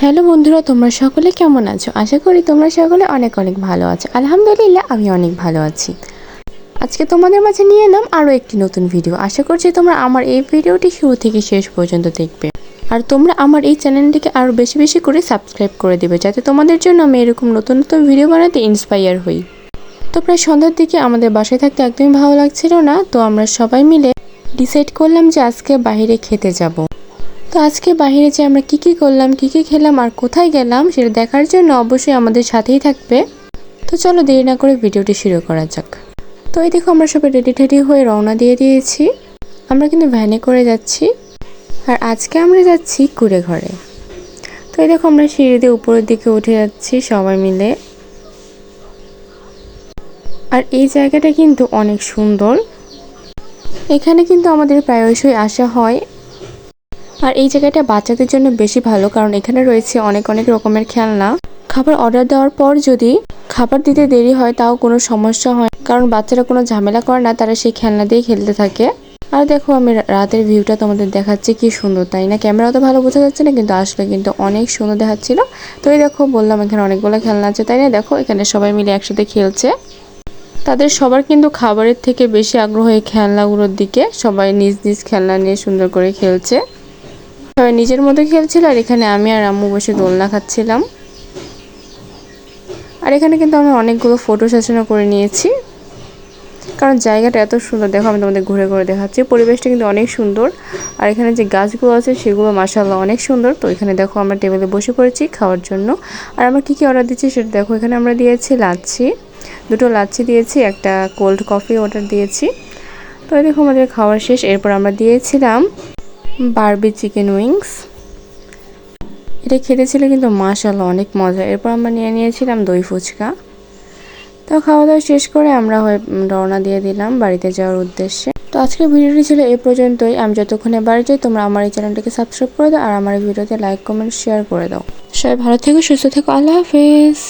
Hello বন্ধুরা, তোমরা সকলে কেমন আছো? আশা করি তোমরা সকলে অনেক অনেক ভালো আছো। আলহামদুলিল্লাহ আমি অনেক ভালো আছি। আজকে তোমাদের মাঝে নিয়ে এলাম আরও একটি নতুন ভিডিও। আশা করছি তোমরা আমার এই ভিডিওটি শুরু থেকে শেষ পর্যন্ত দেখবে। আর তোমরা আমার এই চ্যানেলটিকে আরও বেশি বেশি করে সাবস্ক্রাইব করে দেবে, যাতে তোমাদের জন্য আমি এরকম নতুন নতুন ভিডিও বানাতে ইন্সপায়ার হই। তো প্রায় সন্ধ্যার দিকে আমাদের বাসায় থাকতে একদমই ভালো লাগছিল না, তো আমরা সবাই মিলে ডিসাইড করলাম যে আজকে বাইরে খেতে যাব। তো আজকে বাইরে যে আমরা কি কি করলাম, কি কি খেলাম আর কোথায় গেলাম সেটা দেখার জন্য অবশ্যই আমাদের সাথেই থাকবে। তো চলো দেরি না করে ভিডিওটি শুরু করা যাক। তো এই দেখো আমরা সবাই রেডি টেডি হয়ে রওনা দিয়ে দিয়েছি। আমরা কিন্তু ভ্যানে করে যাচ্ছি। আর আজকে আমরা যাচ্ছি কুড়ে ঘরে। তো এই দেখো আমরা সিঁড়ি দিয়ে উপরের দিকে উঠে যাচ্ছি সবাই মিলে। আর এই জায়গাটা কিন্তু অনেক সুন্দর। এখানে কিন্তু আমাদের প্রায়শই আসা হয়। আর এই জায়গাটা বাচ্চাদের জন্য বেশি ভালো, কারণ এখানে রয়েছে অনেক অনেক রকমের খেলনা। খাবার অর্ডার দেওয়ার পর যদি খাবার দিতে দেরি হয়, তাও কোনো সমস্যা হয় কারণ বাচ্চারা কোনো ঝামেলা করে না, তারা সেই খেলনা দিয়ে খেলতে থাকে। আর দেখো, আমি রাতের ভিউটা তোমাদের দেখাচ্ছি, কি সুন্দর, তাই না? ক্যামেরা তো ভালো বোঝা যাচ্ছে না, কিন্তু আসলে কিন্তু অনেক সুন্দর দেখাচ্ছিল। তো এই দেখো, বললাম এখানে অনেকগুলো খেলনা আছে, তাই না? দেখো, এখানে সবাই মিলে একসাথে খেলছে। তাদের সবার কিন্তু খাবারের থেকে বেশি আগ্রহ এই খেলনাগুলোর দিকে। সবাই নিজ নিজ খেলনা নিয়ে সুন্দর করে খেলছে। সবাই নিজের মতো খেলছিল আর এখানে আমি আর আম্মু বসে দোলনা খাচ্ছিলাম। আর এখানে কিন্তু আমরা অনেকগুলো ফটো সেশনও করে নিয়েছি। কারণ জায়গাটা এত সুন্দর, দেখো আমি তোমাদের ঘুরে ঘুরে দেখাচ্ছি। পরিবেশটা কিন্তু অনেক সুন্দর। আর এখানে যে গাছগুলো আছে সেগুলো মাসাল্লাহ অনেক সুন্দর। তো এখানে দেখো আমরা টেবিলে বসে পড়েছি খাওয়ার জন্য। আর আমরা কী কী অর্ডার দিচ্ছি সেটা দেখো, এখানে আমরা দিয়েছি লাচ্ছি। দুটো লাচ্ছি দিয়েছি, একটা কোল্ড কফি অর্ডার দিয়েছি। তো দেখো আমাদের খাওয়ার শেষ। এরপর আমরা দিয়েছিলাম বারবি চিকেন উইংস। এটা খেতে ছিল কিন্তু মাশাল্লাহ অনেক মজা। এরপর আমরা নিয়ে নিয়েছিলাম দই ফুচকা। তো খাওয়া দাওয়া শেষ করে আমরা হয়ে রওনা দিয়ে দিলাম বাড়িতে যাওয়ার উদ্দেশ্যে। তো আজকের ভিডিওটি ছিল এ পর্যন্তই। আমি যতক্ষণে বাড়ি যাই, তোমরা আমার এই চ্যানেলটিকে সাবস্ক্রাইব করে দাও আর আমার এই ভিডিওতে লাইক কমেন্ট শেয়ার করে দাও। সবাই ভালো থেকো, সুস্থ থেকো। আল্লাহ হাফিজ।